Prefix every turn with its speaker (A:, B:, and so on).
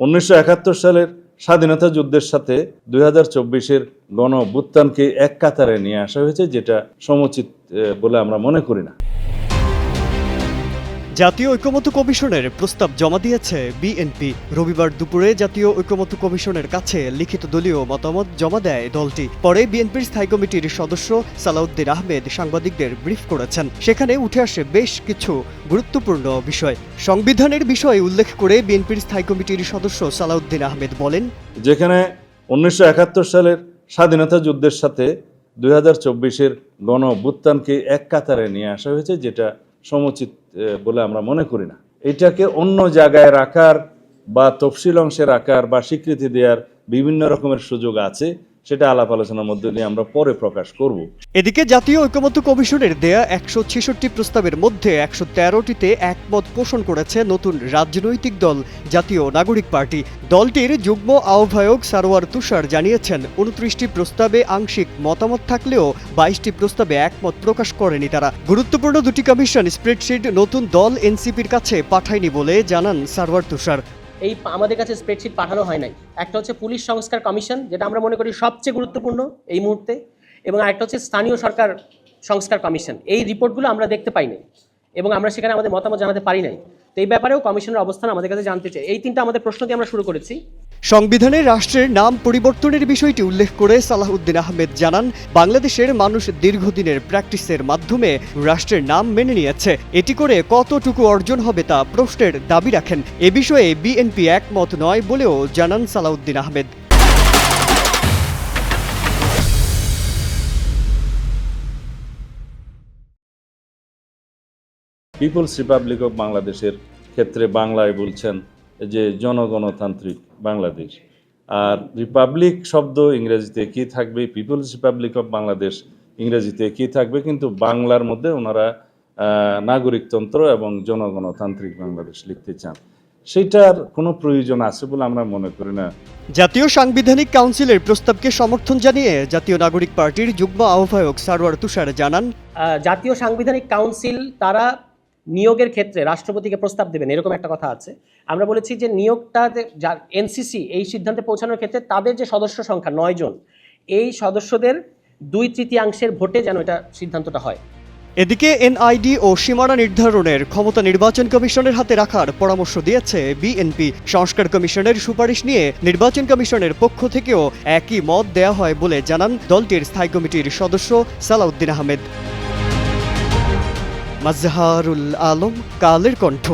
A: উনিশশো একাত্তর সালের স্বাধীনতা যুদ্ধের সাথে দুই হাজার চব্বিশের গণ অভ্যুত্থানকে এক কাতারে নিয়ে আসা হয়েছে, যেটা সমুচিত বলে আমরা মনে করি না।
B: জাতীয় ঐক্যমত্য কমিশনের প্রস্তাব জমা দিয়েছে বিএনপি। রবিবার দুপুরে জাতীয় ঐক্যমত্য কমিশনের কাছে লিখিত দলীয় মতামত জমা দেয় দলটি। পরে বিএনপির স্থায়ী কমিটির সদস্য সালাউদ্দিন আহমেদ সাংবাদিকদের ব্রিফ করেছেন। সেখানে উঠে আসে বেশ কিছু গুরুত্বপূর্ণ বিষয়। সংবিধানের বিষয়ে উল্লেখ করে বিএনপির স্থায়ী কমিটির সদস্য সালাউদ্দিন আহমেদ বলেন,
A: যেখানে উনিশশো একাত্তর সালের স্বাধীনতা যুদ্ধের সাথে দুই হাজার চব্বিশের গণ এক কাতারে নিয়ে আসা হয়েছে, যেটা সমুচিত বলে আমরা মনে করি না। এটাকে অন্য জায়গায় রাখার বা তফসিল অংশে রাখার বা স্বীকৃতি দেওয়ার বিভিন্ন রকমের সুযোগ আছে। সেটা আলাপ আলোচনার মধ্যে দিয়ে আমরা পরে প্রকাশ করব।
B: এদিকে জাতীয় ঐক্যমত্য কমিশনের দেয়া একশো ছেষট্টি প্রস্তাবের মধ্যে একশো তেরোটিতে একমত পোষণ করেছে নতুন রাজনৈতিক দল, জাতীয় নাগরিক পার্টি। দলটির যুগ্ম আহ্বায়ক সারোয়ার তুষার জানিয়েছেন, উনত্রিশটি প্রস্তাবে আংশিক মতামত থাকলেও বাইশটি প্রস্তাবে একমত প্রকাশ করেনি তারা। গুরুত্বপূর্ণ দুটি কমিশন স্প্রেডশিট নতুন দল এনসিপির কাছে পাঠায়নি বলে জানান সারোয়ার তুষার।
C: এই আমাদের কাছে স্প্রেডশিট পাঠানো হয় নাই। একটা হচ্ছে পুলিশ সংস্কার কমিশন, যেটা আমরা মনে করি সবচেয়ে গুরুত্বপূর্ণ এই মুহূর্তে, এবং আরেকটা হচ্ছে স্থানীয় সরকার সংস্কার কমিশন। এই রিপোর্টগুলো আমরা দেখতে পাই নাই এবং আমরা সেখানে আমাদের মতামত জানাতে পারি নাই। তো এই ব্যাপারেও কমিশনের অবস্থান আমাদের কাছে জানতে চাই। এই তিনটা আমাদের প্রশ্ন দিয়ে আমরা শুরু করেছি।
B: সংবিধানে রাষ্ট্রের নাম পরিবর্তনের বিষয়টি উল্লেখ করে সালাহউদ্দিন আহমেদ জানান, বাংলাদেশের মানুষ দীর্ঘদিনের প্র্যাকটিসের মাধ্যমে রাষ্ট্রের নাম মেনে নিয়েছে। এটি করে কতটুকু অর্জন হবে তা প্রশ্নের দাবি রাখেন। এ বিষয়ে বিএনপি একমত নয় বলেও জানান Salauddin Ahmed.
A: People's republic of বাংলাদেশের ক্ষেত্রে বাংলায় বলছেন যে জনগণতান্ত্রিক বাংলাদেশ। আর রিপাবলিক শব্দ ইংরেজিতে কি থাকবে? পিপলস রিপাবলিক অফ বাংলাদেশ ইংরেজিতে কি থাকবে? কিন্তু বাংলার মধ্যে ওনারা নাগরিকতন্ত্র এবং জনগণতান্ত্রিক বাংলাদেশ লিখতে চান। সেটার কোনো প্রয়োজন আছে বলে আমরা মনে করি না।
B: জাতীয় সাংবিধানিক কাউন্সিলের প্রস্তাবকে সমর্থন জানিয়ে জাতীয় নাগরিক পার্টির যুগ্ম আহ্বায়ক সারোয়ার তুষার জানান
C: জাতীয় সাংবিধানিক কাউন্সিল তারা নিয়োগের ক্ষেত্রে রাষ্ট্রপতিকে প্রস্তাব দেবেন, এরকম একটা কথা আছে। আমরা বলেছি যে নিয়োগটা যা এনসিসি এই সিদ্ধান্তে পৌঁছানোর ক্ষেত্রে তাদের যে সদস্য সংখ্যা নয় জন, এই সদস্যদের দুই তৃতীয়াংশের ভোটে যেন এটা সিদ্ধান্তটা হয়।
B: এদিকে এনআইডি ও সীমানা নির্ধারণের ক্ষমতা নির্বাচন কমিশনের হাতে রাখার পরামর্শ দিয়েছে বিএনপি। সংস্কার কমিশনের সুপারিশ নিয়ে নির্বাচন কমিশনের পক্ষ থেকেও একই মত দেয়া হয় বলে জানান দলটির স্থায়ী কমিটির সদস্য সালাউদ্দিন আহমেদ। মাজহারুল আলম কালের কণ্ঠ।